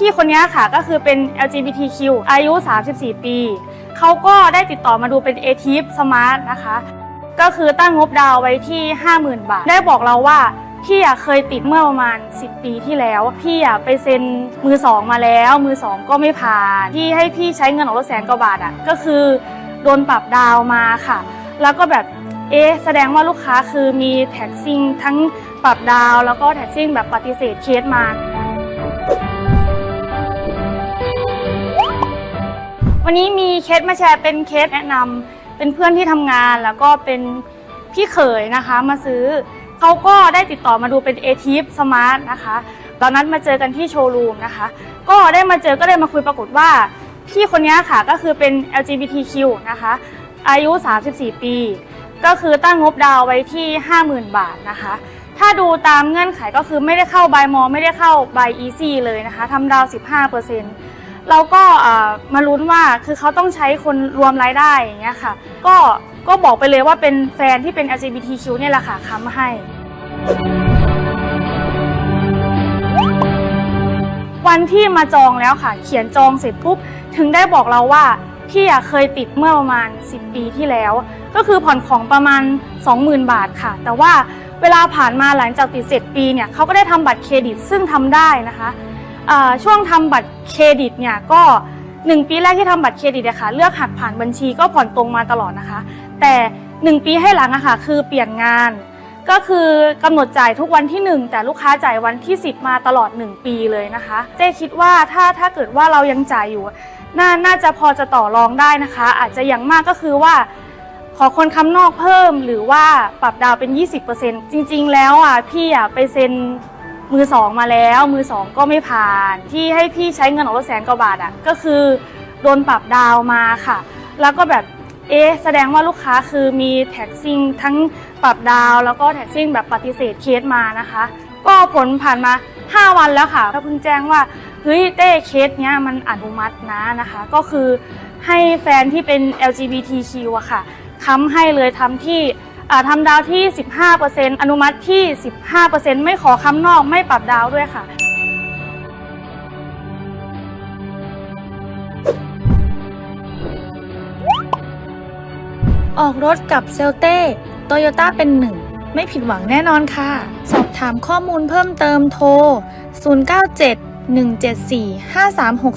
พี่คนนี้ค่ะก็คือเป็น LGBTQ อายุ 34 ปี เขาก็ได้ติดต่อมาดูเป็น a t i p Smart นะคะ ก็คือตั้งงบดาวไว้ที่ 50,000 บาท ได้บอกเราว่าพี่อะเคยติดเมื่อประมาณ 10 ปีที่แล้ว พี่อะไปเซ็นมือสองมาแล้ว มือสองก็ไม่ผ่าน ที่ให้พี่ใช้เงินของรถแสนกว่าบาทอะก็คือโดนปรับดาวมาค่ะ แล้วก็แบบเอ๊ะแสดงว่าลูกค้าคือมีแท็กซิ่งทั้งปรับดาว แล้วก็แท็กซิ่งแบบปฏิเสธเคสมา วันนี้มีเคสมาแชร์เป็นเคสแนะนำเป็นเพื่อนที่ทำงานแล้วก็เป็นพี่เขยนะคะมาซื้อ เขาก็ได้ติดต่อมาดูเป็น a t i p Smart นะคะตอนนั้นมาเจอกันที่โชว์รูมนะคะ ก็ได้มาเจอก็ได้มาคุยปรากฏว่า พี่คนนี้ค่ะก็คือเป็น LGBTQ นะคะ อายุ 34 ปี ก็คือตั้งงบดาวไว้ที่ 50,000 บาทนะคะ ถ้าดูตามเงื่อนไขก็คือไม่ได้เข้าบายมอไม่ได้เข้าบายอีซี่เลยนะคะทำดาว 15%เเราก็มาลุ้นว่าคือเขาต้องใช้คนรวมรายได้อย่างเงี้ยค่ะ ก็ก็บอกไปเลยว่าเป็นแฟนที่เป็น LGBTQ เนี่ยแหละค่ะค้ำให้ วันที่มาจองแล้วค่ะ เขียนจองเสร็จปุ๊บถึงได้บอกเราว่าพี่เคยติดเมื่อประมาณ 10 ปีที่แล้ว ก็คือผ่อนของประมาณ 20,000 บาทค่ะ แต่ว่าเวลาผ่านมาหลังจากติดเสร็จปีเนี่ยเขาก็ได้ทำบัตรเครดิตซึ่งทำได้นะคะ อ่าช่วงทำบัตรเครดิตเนี่ยก็ 1 ปีแรกที่ทำบัตรเครดิตอะค่ะเลือกหักผ่านบัญชีก็ผ่อนตรงมาตลอดนะคะ แต่ 1 ปีให้หลังอะค่ะคือเปลี่ยนงาน ก็คือกำหนดจ่ายทุกวันที่ 1 แต่ลูกค้าจ่ายวันที่ 10 มาตลอด 1 ปีเลยนะคะเจ๊คิดว่าถ้าถ้าเกิดว่าเรายังจ่ายอยู่น่าน่าจะพอจะต่อรองได้นะคะ อาจจะอย่างมากก็คือว่า ขอคนค้ำนอกเพิ่มหรือว่าปรับดาวเป็น 20%จริง ๆ แล้วอะพี่อะไปเซ็น มือสองมาแล้วมือสองก็ไม่ผ่าน ที่ให้พี่ใช้เงินของรถแสนกว่าบาทอะก็คือโดนปรับดาวมาค่ะ แล้วก็แบบเอ๊ะแสดงว่าลูกค้าคือมีแท็กซิ่งทั้งปรับดาวแล้วก็แท็กซิ่งแบบปฏิเสธเคสมานะคะ ก็ผลผ่านมา 5 วันแล้วค่ะ ก็เพิ่งแจ้งว่าเฮ้ยเต้เคสเนี้ยมันอนุมัตินะนะคะ ก็คือให้แฟนที่เป็น LGBTQ อะค่ะค้ำให้เลยทำที่ อ่าทำดาวที่ 15%อนุมัติที่ 15%ไม่ขอค้ำนอกไม่ปรับดาวด้วยค่ะ ออกรถกับเซลเต้โตโยต้าเป็นหนึ่ง ไม่ผิดหวังแน่นอนค่ะ สอบถามข้อมูลเพิ่มเติมโทร 097 174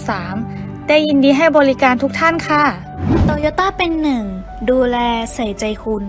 5363 ได้ยินดีให้บริการทุกท่านค่ะ โตโยต้าเป็นหนึ่ง ดูแลใส่ใจคุณ